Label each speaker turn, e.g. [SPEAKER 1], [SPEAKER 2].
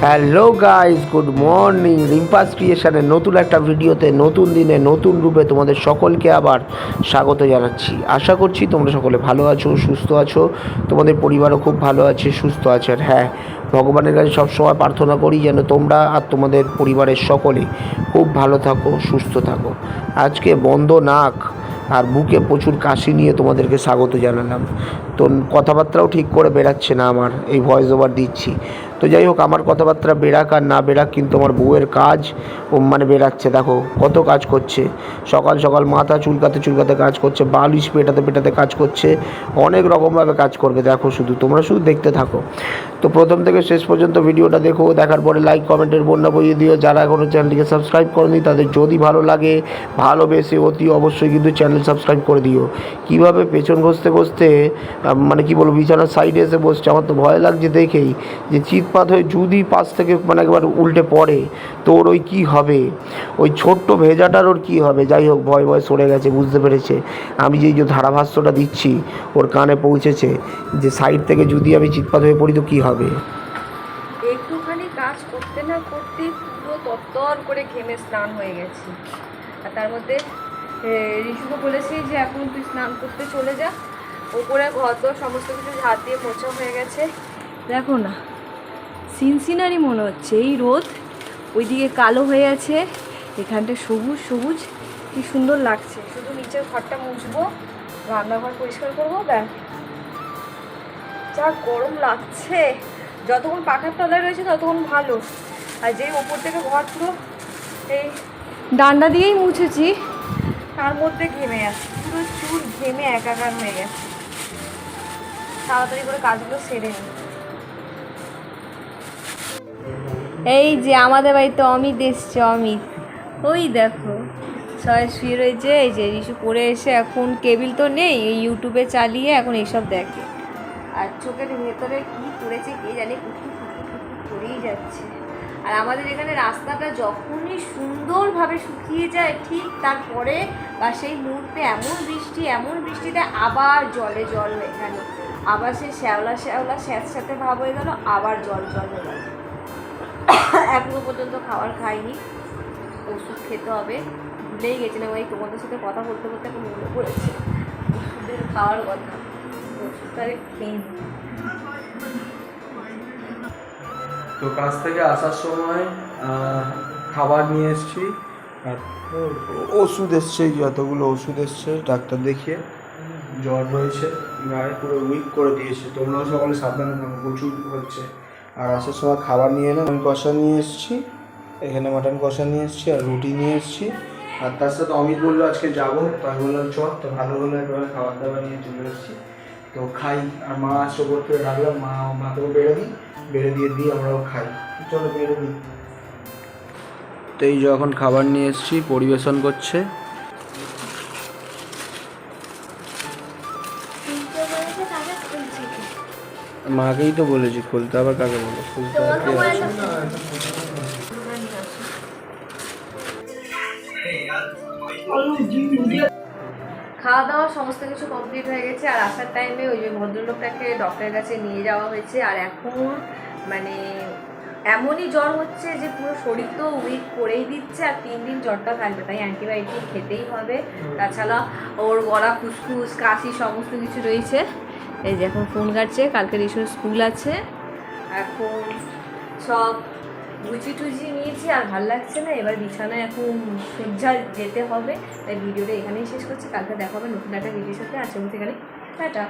[SPEAKER 1] Hello guys good morning রিম্পাস ক্রিয়েশনের নতুন একটা ভিডিওতে, নতুন দিনে, নতুন রূপে তোমাদের সকলকে আবার স্বাগত জানাচ্ছি। আশা করছি তোমরা সকলে ভালো আছো, সুস্থ আছো। তোমাদের পরিবারও খুব ভালো আছে, সুস্থ আছে। আর হ্যাঁ ভগবানের কাছে সবসময় প্রার্থনা করি যেন তোমরা আর তোমাদের পরিবারের সকলে খুব ভালো থাকো, সুস্থ থাকো। আজকে বন্ধ নাক আর বুকে প্রচুর কাশি নিয়ে তোমাদেরকে স্বাগত জানালাম। তো কথাবার্তাও ঠিক করে বেরাচ্ছে না আমার, এই ভয়েস ওভার দিচ্ছি। তো যাই হোক, আমার কথাবার্তা বেরাক আর না বেরাক কিন্তু আমার বউয়ের কাজ ও মানে বেরাচ্ছে দেখো কত কাজ করছে। সকাল সকাল মাথা চুলকাতে চুলকাতে কাজ করছে, বালিশ পেটাতে পেটাতে কাজ করছে, অনেক রকমভাবে কাজ করবে। দেখো শুধু, তোমরা শুধু দেখতে থাকো। তো প্রথম থেকে শেষ পর্যন্ত ভিডিওটা দেখো, দেখার পরে লাইক কমেন্টের বন্যা বইয়ে দিও। যারা এখনও চ্যানেলটিকে সাবস্ক্রাইব করেনি, তাদের যদি ভালো লাগে, ভালোবেসে অতি অবশ্যই কিন্তু চ্যানেল সাবস্ক্রাইব করে দিও। কীভাবে পেছন ঘষতে ঘষতে মানে কি বলব, বিছানার সাইডে এসে বসছে, আমার তো ভয় লাগছে দেখেই, যে চিৎপাত হয়ে যদি পাশ থেকে মানে একবার উল্টে পড়ে, তো ওর ওই কী হবে? ওই ছোট্ট ভেজাটার ওর কী হবে? যাই হোক, ভয় ভয় সরে গেছে, বুঝতে পেরেছে। আমি যে যে ধারাভাষ্যটা দিচ্ছি, ওর কানে পৌঁছেছে যে সাইড থেকে যদি আমি চিৎপাত হয়ে পড়ি, তো কী হবে?
[SPEAKER 2] একটুখানি কাজ করতে না করতে পুরো তত্তর করে ঘেমে স্নান হয়ে গেছি। আর তার মধ্যে ঋষুকে বলেছি যে এখন তুই স্নান করতে চলে যা। ওপরে ঘর দোর সমস্ত কিছু ঝাঁট দিয়ে মোছা হয়ে গেছে। দেখো না সিনসিনারি মনে হচ্ছে। এই রোদ ওইদিকে কালো হয়ে আছে। এখানটা সবুজ সবুজ। কি সুন্দর লাগছে। শুধু নিচের ঘরটা মুছবো, রান্নাঘর পরিষ্কার করব, ব্যাস। যা গরম লাগছে। যতক্ষণ পাখার তলায় রয়েছে, ততক্ষণ ভালো। আর যেই ওপর থেকে ঘর পুরো এই ডান্ডা দিয়েই মুছেছি, তার মধ্যে ঘেমে যাচ্ছে। পুরো চুল ঘেমে একাকার হয়ে গেছে। তাড়াতাড়ি করে কাজগুলো সেরে নিই। এই যে আমাদের বাড়িতে অমিত এসছে, অমিত। ওই দেখো, সবাই শুয়ে রয়েছে, এই যে রিশু পড়ে এসে এখন কেবিল তো নেই ইউটিউবে চালিয়ে এখন এইসব দেখে। আর চোখের ভেতরে কি পড়েছে কে জানে, কুটকুট করেই যাচ্ছে। আর আমাদের এখানে রাস্তাটা যখনই সুন্দরভাবে শুকিয়ে যায়, ঠিক তারপরে বা সেই মুহূর্তে এমন বৃষ্টি, এমন বৃষ্টিতে আবার জলে জল গেল আবার সেই শ্যাওলা শ্যাওলা, স্যাঁতস্যাঁতে ভাব হয়ে গেল, আবার জল জল হয়ে গেল। এখনও পর্যন্ত খাবার খাইনি। ওষুধ খেতে হবে। ভুলেই গেছিলাম ওই তোমাদের সাথে কথা বলতে বলতে এখন মনে পড়েছে। ওষুধের খাওয়ার কথা। ওষুধটা খেয়ে।
[SPEAKER 3] তো কাজ থেকে আসার সময় খাবার নিয়ে এসেছি। আর ওষুধ এসছে যতগুলো ওষুধ এসছে, ডাক্তার দেখিয়ে। জ্বর হয়েছে, গায়ে পুরো উইক করে দিয়েছে। তোমরাও সকালে সাবধানে থাকো, প্রচুর হচ্ছে। আর আসার সময় খাবার নিয়ে এলাম, আমি কষা নিয়ে এসেছি, এখানে মাটন কষা নিয়ে এসেছি আর রুটি নিয়ে এসেছি। আর তার সাথে অমিত বলল আজকে যাব তো আমি বললাম চ তো ভালো হলো, একবার খাবার দাবার নিয়ে চলে এসেছি। তো খাই, আর মা ওপর থেকে ডাকলাম, মা মাকেও বেড়ে দিই বেড়ে দিয়ে দিই, আমরাও খাই। চলো বেড়ে দিই। তো এই যখন খাবার নিয়ে এসেছি, পরিবেশন করছে। মাকেই তো বলেছি, খুলতে আবার কাকে বলো? খুলতে?
[SPEAKER 2] খাওয়া দাওয়া সমস্ত কিছু কমপ্লিট হয়ে গেছে, আর আসার টাইমে ওই যে ভদ্রলোকটাকে ডক্টরের কাছে নিয়ে যাওয়া হয়েছে, আর এখন মানে এমনই জ্বর হচ্ছে যে পুরো শরীর তো উইক করেই দিচ্ছে, আর তিন দিন জ্বরটা থাকবে, তাই অ্যান্টিবায়োটিক খেতেই হবে। তাছাড়া ওর গলা ফুসফুস, কাশি, সমস্ত কিছু রয়েছে। এই যে এখন ফোন কাটছে কালকে রিসোর স্কুল আছে। এখন সব গুচি টুচি নিয়েছি, আর ভালো লাগছে না। এবার বিছানায় এখন সজ্জা যেতে হবে। তাই ভিডিওটা এখানেই শেষ করছি। কালকে দেখা হবে নতুন একটা ভিডিওর সাথে। আছে এখানে টাটা।